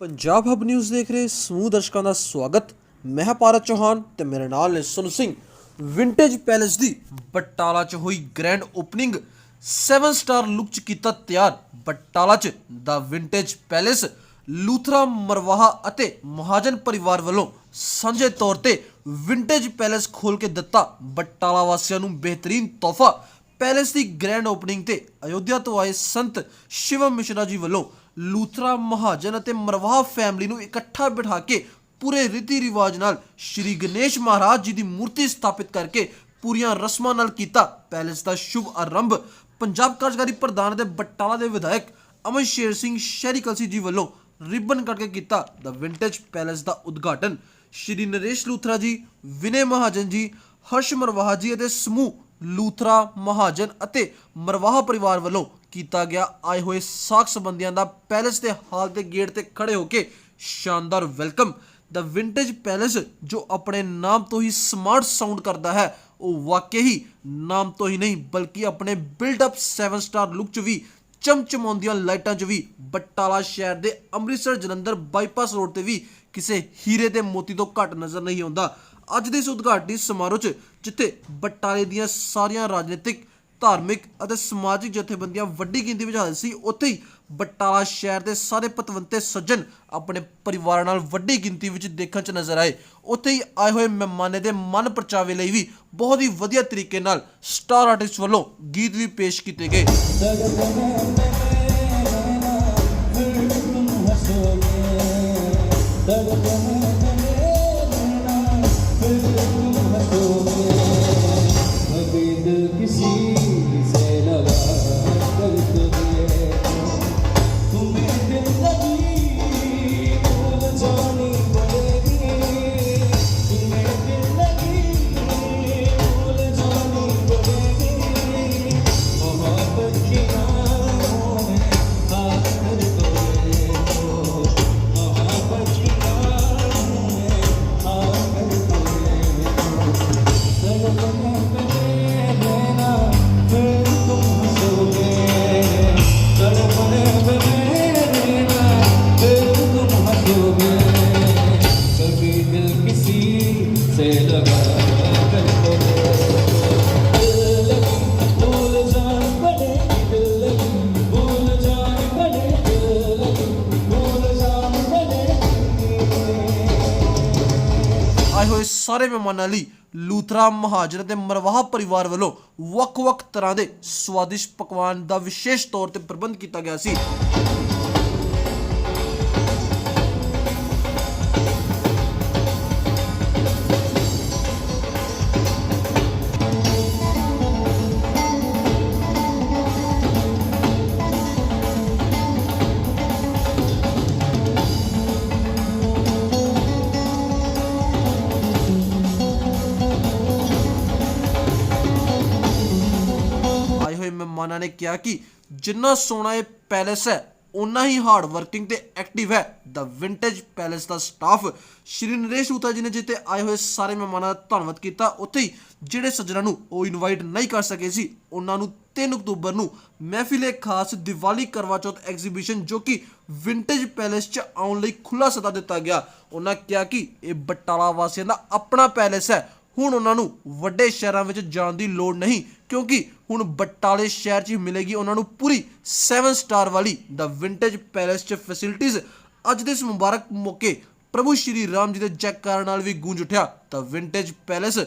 ਪੰਜਾਬ ਹਬ news ਦੇਖ ਰਹੇ ਸਮੂਹ ਦਰਸ਼ਕਾਂ ਦਾ ਸਵਾਗਤ। ਮੈਂ ਹਾਂ ਪਾਰਤ ਚੌਹਾਨ ਤੇ ਮੇਰੇ ਨਾਲ ਨੇ ਸੁਨ ਸਿੰਘ। ਵਿੰਟੇਜ ਪੈਲੇਸ ਦੀ ਬਟਾਲਾ 'ਚ ਹੋਈ ਗ੍ਰੈਂਡ ਓਪਨਿੰਗ 7 ਸਟਾਰ ਲੁੱਕ 'ਚ ਕੀਤਾ ਤਿਆਰ ਬਟਾਲਾ 'ਚ ਦਾ ਵਿੰਟੇਜ ਪੈਲੇਸ ਲੂਥਰਾ ਮਰਵਾਹਾ ਅਤੇ ਮਹਾਜਨ ਪਰਿਵਾਰ ਵੱਲੋਂ ਸਾਂਝੇ ਤੌਰ ਤੇ ਵਿੰਟੇਜ ਪੈਲੇਸ ਖੋਲ ਕੇ ਦਿੱਤਾ ਬਟਾਲਾ ਵਾਸੀਆਂ ਨੂੰ ਬਿਹਤਰੀਨ ਤੋਹਫਾ। ਪੈਲੇਸ ਦੀ ਗ੍ਰੈਂਡ ਓਪਨਿੰਗ ਤੇ ਅਯੋਧਿਆ ਤੋਂ ਆਏ ਸੰਤ ਸ਼ਿਵਮ ਮਿਸ਼ਰਾ ਜੀ ਵੱਲੋਂ ਲੂਥਰਾ ਮਹਾਜਨ ਅਤੇ ਮਰਵਾਹ ਫੈਮਿਲੀ ਨੂੰ ਇਕੱਠਾ ਬਿਠਾ ਕੇ ਪੂਰੇ ਰੀਤੀ ਰਿਵਾਜ ਨਾਲ ਸ਼੍ਰੀ ਗਣੇਸ਼ ਮਹਾਰਾਜ ਜੀ ਦੀ ਮੂਰਤੀ ਸਥਾਪਿਤ ਕਰਕੇ ਪੂਰੀਆਂ ਰਸਮਾਂ ਨਾਲ ਕੀਤਾ। ਪੈਲੇਸ ਦਾ ਸ਼ੁਭ ਆਰੰਭ ਪੰਜਾਬ ਕਾਰਜਕਾਰੀ ਪ੍ਰਧਾਨ ਅਤੇ ਬਟਾਲਾ ਦੇ ਵਿਧਾਇਕ ਅਮਨ ਸ਼ੇਰ ਸਿੰਘ ਸ਼ਹਿਰੀ ਕਲਸੀ ਜੀ ਵੱਲੋਂ ਰਿਬਨ ਕੱਟ ਕੇ ਕੀਤਾ। ਦਾ ਵਿੰਟੇਜ ਪੈਲੇਸ ਦਾ ਉਦਘਾਟਨ ਸ਼੍ਰੀ ਨਰੇਸ਼ ਲੂਥਰਾ ਜੀ, ਵਿਨੇ ਮਹਾਜਨ ਜੀ, ਹਰਸ਼ ਮਰਵਾਹਾ ਜੀ ਅਤੇ ਸਮੂਹ ਲੂਥਰਾ ਮਹਾਜਨ ਅਤੇ ਮਰਵਾਹਾ ਪਰਿਵਾਰ ਵੱਲੋਂ ਕੀਤਾ ਗਿਆ। ਆਏ ਹੋਏ ਸਾਖ ਸੰਬੰਧੀਆਂ ਦਾ ਪੈਲੇਸ ਦੇ ਹਾਲ ਦੇ ਗੇਟ ਤੇ ਖੜੇ ਹੋ ਕੇ ਸ਼ਾਨਦਾਰ ਵੈਲਕਮ। ਦਾ ਵਿੰਟੇਜ ਪੈਲੇਸ ਜੋ ਆਪਣੇ ਨਾਮ ਤੋਂ ਹੀ ਸਮਾਰਟ ਸਾਊਂਡ ਕਰਦਾ ਹੈ, ਉਹ ਵਾਕਈ ਹੀ ਨਾਮ ਤੋਂ ਹੀ ਨਹੀਂ, ਬਲਕਿ ਆਪਣੇ ਬਿਲਡ ਅਪ 7 ਸਟਾਰ ਲੁੱਕ ਚ ਵੀ, ਚਮਚਮਾਉਂਦੀਆਂ ਲਾਈਟਾਂ 'ਚ ਵੀ, ਬਟਾਲਾ ਸ਼ਹਿਰ ਦੇ ਅੰਮ੍ਰਿਤਸਰ ਜਲੰਧਰ ਬਾਈਪਾਸ ਰੋਡ ਤੇ ਵੀ ਕਿਸੇ ਹੀਰੇ ਦੇ ਮੋਤੀ ਤੋਂ ਘੱਟ ਨਜ਼ਰ ਨਹੀਂ ਆਉਂਦਾ। ਅੱਜ ਦੇ ਇਸ ਉਦਘਾਟਨੀ ਸਮਾਰੋਹ 'ਚ, ਜਿੱਥੇ ਬਟਾਲੇ ਦੀਆਂ ਸਾਰੀਆਂ ਰਾਜਨੀਤਿਕ ਧਾਰਮਿਕ ਅਤੇ ਸਮਾਜਿਕ ਜਥੇਬੰਦੀਆਂ ਵੱਡੀ ਗਿਣਤੀ ਵਿੱਚ ਹਾਜ਼ਰ ਸੀ। ਉੱਥੇ ਹੀ ਬਟਾਲਾ ਸ਼ਹਿਰ ਦੇ ਸਾਰੇ ਪਤਵੰਤੇ ਸੱਜਣ ਆਪਣੇ ਪਰਿਵਾਰਾਂ ਨਾਲ ਵੱਡੀ ਗਿਣਤੀ ਵਿੱਚ ਦੇਖਣ 'ਚ ਨਜ਼ਰ ਆਏ। ਉੱਥੇ ਹੀ ਆਏ ਹੋਏ ਮਹਿਮਾਨੇ ਦੇ ਮਨ ਪਰਚਾਵੇ ਲਈ ਵੀ ਬਹੁਤ ਹੀ ਵਧੀਆ ਤਰੀਕੇ ਨਾਲ ਸਟਾਰ ਆਰਟਿਸਟ ਵੱਲੋਂ ਗੀਤ ਵੀ ਪੇਸ਼ ਕੀਤੇ ਗਏ। ਆਏ ਹੋਏ ਸਾਰੇ ਮਹਿਮਾਨਾਂ ਲਈ ਲੂਥਰਾ ਮਹਾਜਨ ਅਤੇ ਮਰਵਾਹ ਪਰਿਵਾਰ ਵੱਲੋਂ ਵੱਖ-ਵੱਖ ਤਰ੍ਹਾਂ ਦੇ ਸਵਾਦਿਸ਼ਟ ਪਕਵਾਨ ਦਾ ਵਿਸ਼ੇਸ਼ ਤੌਰ ਤੇ ਪ੍ਰਬੰਧ ਕੀਤਾ ਗਿਆ ਸੀ। ਹੋਏ ਨੇ ਕਿਹਾ ਕਿ ਜਿੰਨਾ ਸੋਹਣਾ ਇਹ ਪੈਲੇਸ ਹੈ ਉਨਾ ਹੀ ਹਾਰਡ ਵਰਕਿੰਗ ਤੇ ਐਕਟਿਵ ਹੈ। ਦਾ ਵਿੰਟੇਜ ਪੈਲੇਸ ਦਾ ਸਟਾਫ ਸ਼੍ਰੀ ਨਰੇਸ਼ ਉਤਾ ਜੀ ਨੇ ਜਿੱਤੇ ਆਏ ਹੋਏ ਸਾਰੇ ਮਹਿਮਾਨਾਂ ਦਾ ਧੰਨਵਾਦ ਕੀਤਾ, ਉੱਥੇ ਹੀ ਜਿਹੜੇ ਸੱਜਣਾਂ ਨੂੰ ਉਹ ਇਨਵਾਈਟ ਨਹੀਂ ਕਰ ਸਕੇ ਸੀ, ਉਹਨਾਂ ਨੂੰ 3 ਅਕਤੂਬਰ ਨੂੰ ਮਹਿਫਿਲੇ ਖਾਸ ਦੀਵਾਲੀ ਕਰਵਾ ਚੌਥ ਐਗਜ਼ੀਬਿਸ਼ਨ ਜੋ ਕਿ ਵਿੰਟੇਜ ਪੈਲੇਸ 'ਚ ਆਉਣ ਲਈ ਖੁੱਲਾ ਸੱਦਾ ਦਿੱਤਾ ਗਿਆ। ਉਹਨਾਂ ਕਿਹਾ ਕਿ ਇਹ ਬਟਾਲਾ ਵਾਸੀਆਂ ਦਾ ਆਪਣਾ ਪੈਲੇਸ ਹੈ ਹੁਣ ਉਹਨਾਂ ਨੂੰ ਵੱਡੇ ਸ਼ਹਿਰਾਂ ਵਿੱਚ ਜਾਣ ਦੀ ਲੋੜ ਨਹੀਂ, ਕਿਉਂਕਿ ਹੁਣ ਬਟਾਲੇ ਸ਼ਹਿਰ 'ਚ ਹੀ ਮਿਲੇਗੀ ਉਹਨਾਂ ਨੂੰ ਪੂਰੀ 7 ਸਟਾਰ ਵਾਲੀ ਦਾ ਵਿੰਟੇਜ ਪੈਲੇਸ 'ਚ ਫੈਸਿਲਿਟੀਆਂ ਅੱਜ ਦੇ ਇਸ ਮੁਬਾਰਕ ਮੌਕੇ ਪ੍ਰਭੂ ਸ਼੍ਰੀ ਰਾਮ ਜੀ ਦੇ ਜੈਕਾਰਾਂ ਨਾਲ ਵੀ ਗੂੰਜ ਉਠਿਆ ਤਾਂ ਵਿੰਟੇਜ ਪੈਲੇਸ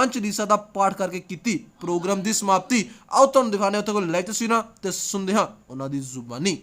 ਮੰਚ ਰੀਸਾ ਦਾ ਪਾਠ ਕਰਕੇ ਕੀਤੀ, ਪ੍ਰੋਗਰਾਮ ਦੀ ਸਮਾਪਤੀ। ਆਓ ਤੁਹਾਨੂੰ ਦਿਖਾਣੇ ਉੱਥੇ ਕੋਲ ਲੈਟਸਟ ਸੀਨਾ ਤੇ ਸੁਣਦੇ ਹਾਂ ਉਹਨਾਂ ਦੀ ਜ਼ੁਬਾਨੀ।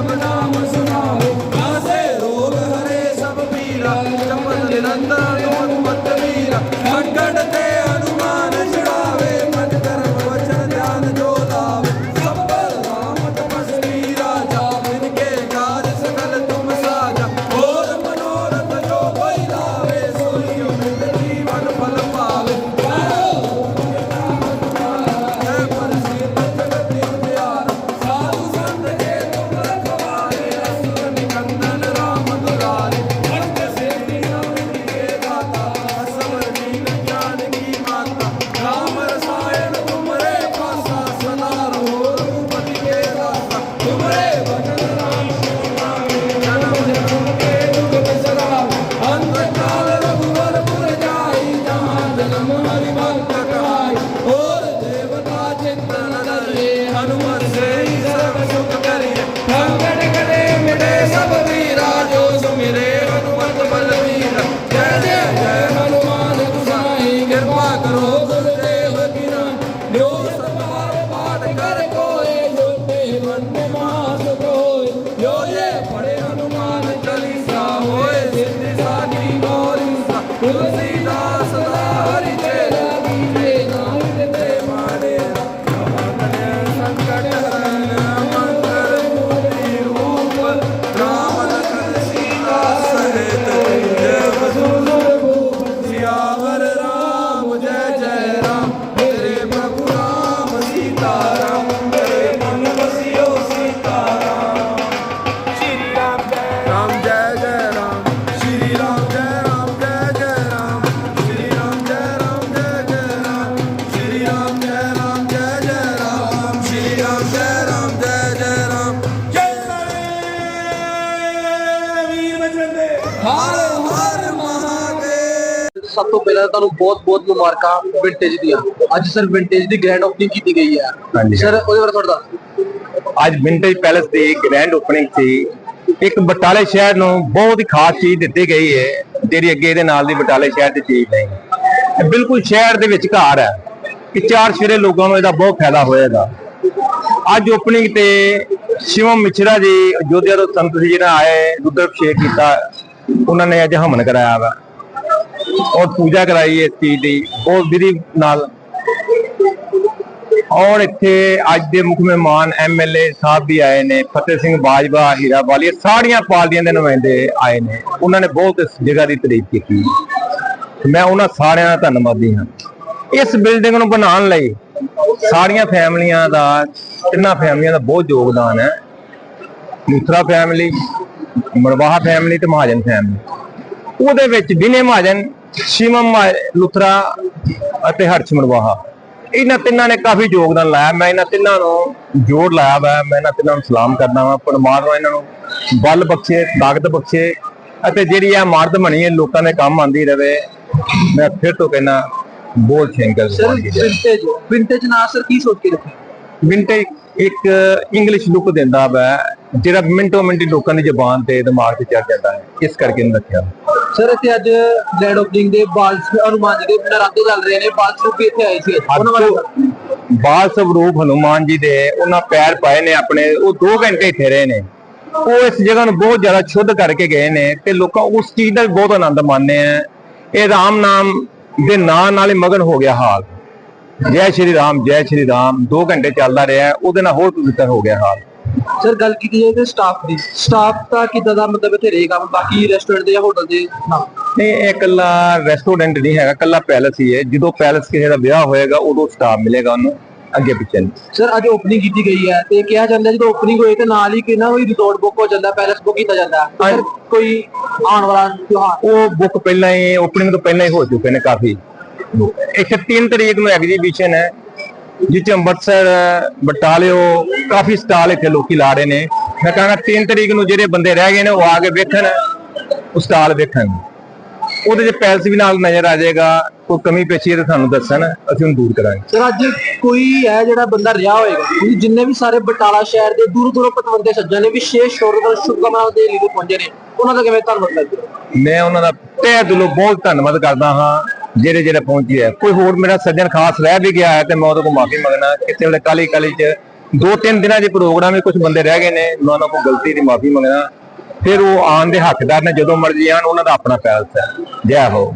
जब नाम सुनाओ ਸਭ ਤੋਂ ਪਹਿਲਾਂ ਤੁਹਾਨੂੰ ਬਹੁਤ-ਬਹੁਤ ਮੁਬਾਰਕਾਂ ਵਿੰਟੇਜ ਦੀਆਂ। ਅੱਜ ਸਰ ਵਿੰਟੇਜ ਦੀ ਗ੍ਰੈਂਡ ਓਪਨਿੰਗ ਕੀਤੀ ਗਈ ਹੈ। ਸਰ ਉਹਦੇ ਬਾਰੇ ਥੋੜਾ ਦੱਸੋ ਅੱਜ ਵਿੰਟੇਜ ਪੈਲੇਸ ਦੀ ਗ੍ਰੈਂਡ ਓਪਨਿੰਗ ਸੀ। ਇੱਕ ਬਟਾਲੇ ਸ਼ਹਿਰ ਨੂੰ ਬਹੁਤ ਹੀ ਖਾਸ ਚੀਜ਼ ਦਿੱਤੀ ਗਈ ਹੈ ਜਿਹੜੀ ਅੱਗੇ ਇਹਦੇ ਨਾਲ ਦੀ ਬਟਾਲੇ ਸ਼ਹਿਰ ਦੀ ਚੀਜ਼ ਨਹੀਂ। ਬਿਲਕੁਲ ਸ਼ਹਿਰ ਦੇ ਵਿੱਚ ਘਰ ਹੈ ਕਿ ਚਾਰ ਸ਼ੇਰੇ ਲੋਕਾਂ ਨੂੰ ਇਹਦਾ ਬਹੁਤ ਫਾਇਦਾ ਹੋਏਗਾ ਅੱਜ ਓਪਨਿੰਗ ਤੇ ਸ਼ਿਵਮ ਮਿਛਰਾ ਜੀ ਅਯੋਧਿਆ ਤੋਂ ਸੰਤ ਜੀ ਜਿਹੜਾ ਆਏ ਰੁਦਰਾਭਿਸ਼ੇਕ ਕੀਤਾ ਉਹਨਾਂ ਨੇ ਅੱਜ ਹਵਨ ਕਰਾਇਆ ਵਾ। ਔਰ ਪੂਜਾ ਕਰਾਈ ਇਸ ਚੀਜ਼ ਦੀ, ਬਹੁਤ ਵਿਧੀ ਨਾਲ। ਔਰ ਇੱਥੇ ਅੱਜ ਦੇ ਮੁੱਖ ਮਹਿਮਾਨ ਐਮਐਲਏ ਸਾਹਿਬ ਵੀ ਆਏ ਨੇ, ਫਤਿਹ ਸਿੰਘ ਬਾਜਵਾ, ਹੀਰਾ ਵਾਲੀਆ, ਸਾਰੀਆਂ ਪਾਰਟੀਆਂ ਦੇ ਨੁਮਾਇੰਦੇ ਆਏ ਨੇ। ਉਹਨਾਂ ਨੇ ਬਹੁਤ ਇਸ ਜਗ੍ਹਾ ਦੀ ਤਾਰੀਫ ਕੀਤੀ। ਮੈਂ ਉਹਨਾਂ ਸਾਰਿਆਂ ਦਾ ਧੰਨਵਾਦੀ ਹਾਂ। ਇਸ ਬਿਲਡਿੰਗ ਨੂੰ ਬਣਾਉਣ ਲਈ ਸਾਰੀਆਂ ਫੈਮਲੀਆਂ ਦਾ, ਤਿੰਨਾਂ ਫੈਮਲੀਆਂ ਦਾ ਬਹੁਤ ਯੋਗਦਾਨ ਹੈ। ਲੂਥਰਾ ਫੈਮਿਲੀ ਮਰਵਾਹਾ ਫੈਮਿਲੀ ਤੇ ਮਹਾਜਨ ਫੈਮਿਲੀ। ਉਹਦੇ ਵਿੱਚ ਬਿਨੇ ਮਹਾਜਨ ਸ਼ਿਵਮ ਲੁਥਰਾ ਅਤੇ ਮਰਵਾਹਾ ਇਹਨਾਂ ਤਿੰਨਾਂ ਨੇ ਕਾਫੀ ਯੋਗਦਾਨ ਲਾਇਆ। ਮੈਂ ਇਹਨਾਂ ਤਿੰਨਾਂ ਨੂੰ ਜੋੜ ਲਾਇਆ ਵਾ। ਮੈਂ ਇਹਨਾਂ ਤਿੰਨਾਂ ਨੂੰ ਸਲਾਮ ਕਰਦਾ ਵਾਂ। ਪਰਮਾਤਮਾ ਇਹਨਾਂ ਨੂੰ ਬਲ ਬਖਸ਼ੇ ਤਾਕਤ ਬਖਸ਼ੇ ਅਤੇ ਜਿਹੜੀ ਇਹ ਇਮਾਰਤ ਬਣੀ ਹੈ ਲੋਕਾਂ ਦੇ ਕੰਮ ਆਂਦੀ ਰਵੇ। ਮੈਂ ਫਿਰ ਤੋਂ ਕਹਿੰਦਾ ਬੋਲ ਸ਼ੰਕਰ ਸਰ ਵਿੰਟੇਜ ਨਾਂ ਸਰ ਕੀ ਸੋਚ ਕੇ ਰੱਖਿਆ? ਵਿੰਟੇਜ ਇੱਕ ਇੰਗਲਿਸ਼ ਲੁੱਕ ਦਿੰਦਾ ਵਾ ਜਿਹੜਾ ਮਿੰਟੋ ਮਿੰਟੀ ਲੋਕਾਂ ਦੀ ਜ਼ੁਬਾਨ ਤੇ ਦਿਮਾਗ ਤੇ ਚੜ ਜਾਂਦਾ ਹੈ। ਇਸ ਕਰਕੇ ਇਹਨੂੰ ਰੱਖਿਆ। ਸਰ, ਇੱਥੇ ਅੱਜ ਗ੍ਰੈਂਡ ਓਪਨਿੰਗ ਦੇ ਬਾਲ ਹਨੂਮਾਨ ਜੀ ਦੇ ਨਰਾਤੇ ਚੱਲ ਰਹੇ ਨੇ। ਬਾਲ ਸਰੂਪ ਵੀ ਇੱਥੇ ਆਏ ਸੀ। ਉਹਨਾਂ ਬਾਰੇ ਬਾਲ ਸਵਰੂਪ ਹਨੂਮਾਨ ਜੀ ਦੇ, ਉਹਨਾਂ ਪੈਰ ਪਾਏ ਨੇ ਆਪਣੇ। ਉਹ 2 ਘੰਟੇ ਇੱਥੇ ਰਹੇ ਨੇ। ਉਹ ਇਸ ਜਗ੍ਹਾ ਨੂੰ ਬਹੁਤ ਜ਼ਿਆਦਾ ਸ਼ੁੱਧ ਕਰਕੇ ਗਏ ਨੇ ਤੇ ਲੋਕਾਂ ਉਸ ਚੀਜ਼ ਦਾ ਵੀ ਬਹੁਤ ਆਨੰਦ ਮਾਣਦੇ ਆ। ਇਹ ਰਾਮ ਨਾਮ ਦੇ ਨਾਂ ਨਾਲ ਹੀ ਮਗਨ ਹੋ ਗਿਆ ਹਾਲ। ਜੈ ਸ਼੍ਰੀ ਰਾਮ, ਜੈ ਸ਼੍ਰੀ ਰਾਮ। 2 ਘੰਟੇ ਚੱਲਦਾ ਰਿਹਾ। ਉਹਦੇ ਨਾਲ ਹੋਰ ਪਵਿੱਤਰ ਹੋ ਗਿਆ ਹਾਲ। ਸਰ ਗੱਲ ਕੀਤੀ ਜਾਏ ਤੇ ਸਟਾਫ ਦੀ। ਸਟਾਫ ਦਾ ਕਿਦਾਂ ਦਾ ਮਤਲਬ ਇੱਥੇ ਰਹੇਗਾ? ਬਾਕੀ ਰੈਸਟੋਰੈਂਟ ਦੇ ਜਾਂ ਹੋਟਲ ਦੇ? ਨਾਲ ਨਹੀਂ ਇਹ ਇਕੱਲਾ ਰੈਸਟੋਰੈਂਟ ਨਹੀਂ ਹੈਗਾ ਇਕੱਲਾ ਪੈਲਸ ਹੀ ਹੈ। ਜਦੋਂ ਪੈਲਸ ਕਿਸੇ ਦਾ ਵਿਆਹ ਹੋਏਗਾ ਉਦੋਂ ਸਟਾਫ ਮਿਲੇਗਾ ਉਹਨੂੰ ਅੱਗੇ ਪਿੱਛੇ ਸਰ ਅੱਜ ਓਪਨਿੰਗ ਕੀਤੀ ਗਈ ਹੈ ਤੇ ਕਿਹਾ ਜਾਂਦਾ ਜਦੋਂ ਓਪਨਿੰਗ ਹੋਏ ਤੇ ਨਾਲ ਹੀ ਕਿੰਨਾ ਕੋਈ ਰਿਜ਼ੋਰਟ ਬੁੱਕ ਹੋ ਜਾਂਦਾ ਪੈਲਸ ਬੁੱਕ ਕੀਤਾ ਜਾਂਦਾ ਸਰ ਕੋਈ ਆਉਣ ਵਾਲਾ ਤਿਉਹਾਰ? ਉਹ ਬੁੱਕ ਪਹਿਲਾਂ ਹੀ ਓਪਨਿੰਗ ਤੋਂ ਪਹਿਲਾਂ ਹੀ ਹੋ ਚੁੱਕੇ ਨੇ ਕਾਫੀ। ਇੱਥੇ 3 ਤਰੀਕ ਨੂੰ ਐਗਜ਼ੀਬਿਸ਼ਨ ਹੈ। ਜਿੱਥੇ ਅੰਮ੍ਰਿਤਸਰ ਬਟਾਲਿਓ ਕਾਫੀ ਸਟਾਲ ਇੱਥੇ ਲੋਕੀ ਲਾ ਰਹੇ ਨੇ। ਮੈਂ ਕਹਾਂਗਾ 3 ਤਰੀਕ ਨੂੰ ਜਿਹੜੇ ਬੰਦੇ ਰਹਿ ਗਏ ਨੇ ਉਹ ਆ ਕੇ ਵੇਖਣ ਉਹ ਸਟਾਲ ਵੇਖਣ। ਉਹਦੇ 'ਚ ਪੈਲਸ ਵੀ ਨਾਲ ਨਜ਼ਰ ਆ ਜਾਏਗਾ ਕੋਈ ਕਮੀ ਪੇਸ਼ੀ ਹੈ ਤਾਂ ਸਾਨੂੰ ਦੱਸਣ ਅਸੀਂ ਉਹਨੂੰ ਦੂਰ ਕਰਾਂਗੇ। ਸਰ ਅੱਜ ਕੋਈ ਹੈ ਜਿਹੜਾ ਬੰਦਾ ਰਿਹਾ ਹੋਏਗਾ ਕਿਉਂਕਿ ਜਿੰਨੇ ਵੀ ਸਾਰੇ ਬਟਾਲਾ ਸ਼ਹਿਰ ਦੇ ਦੂਰ ਦੂਰੋਂ ਪਤਵੰਤੇ ਸੱਜਣ ਨੇ ਵਿਸ਼ੇਸ਼ ਤੌਰ ਤੇ ਸ਼ੁਭਕਾਮਨਾਵਾਂ ਦੇ ਲਈ ਪਹੁੰਚੇ ਨੇ ਉਹਨਾਂ ਦਾ ਕਿਵੇਂ ਧੰਨਵਾਦ ਕਰਦੇ ਮੈਂ ਉਹਨਾਂ ਦਾ ਤਹਿ ਦਿਲੋਂ ਬਹੁਤ ਧੰਨਵਾਦ ਕਰਦਾ ਹਾਂ। ਜਿਹੜੇ ਜਿਹੜੇ ਪਹੁੰਚੀ ਹੈ। ਕੋਈ ਹੋਰ ਮੇਰਾ ਸੱਜਣ ਖਾਸ ਰਹਿ ਵੀ ਗਿਆ ਹੈ ਤੇ ਮੈਂ ਉਹਦੇ ਕੋਲ ਮਾਫੀ ਮੰਗਣਾ ਕਿਸੇ ਵੇਲੇ ਕਾਲੀ ਕਾਲੀ ਚ ਦੋ ਤਿੰਨ ਦਿਨਾਂ ਦੇ ਪ੍ਰੋਗਰਾਮ ਵਿੱਚ ਕੁਝ ਬੰਦੇ ਰਹਿ ਗਏ ਨੇ, ਮੈਂ ਉਹਨਾਂ ਕੋਲ ਗਲਤੀ ਦੀ ਮਾਫੀ ਮੰਗਣਾ ਫਿਰ ਉਹ ਆਉਣ ਦੇ ਹੱਕਦਾਰ ਨੇ ਜਦੋਂ ਮਰਜ਼ੀ ਆਣ ਉਹਨਾਂ ਦਾ ਆਪਣਾ ਪੈਲਸ ਹੈ। ਜੈ ਹੋ।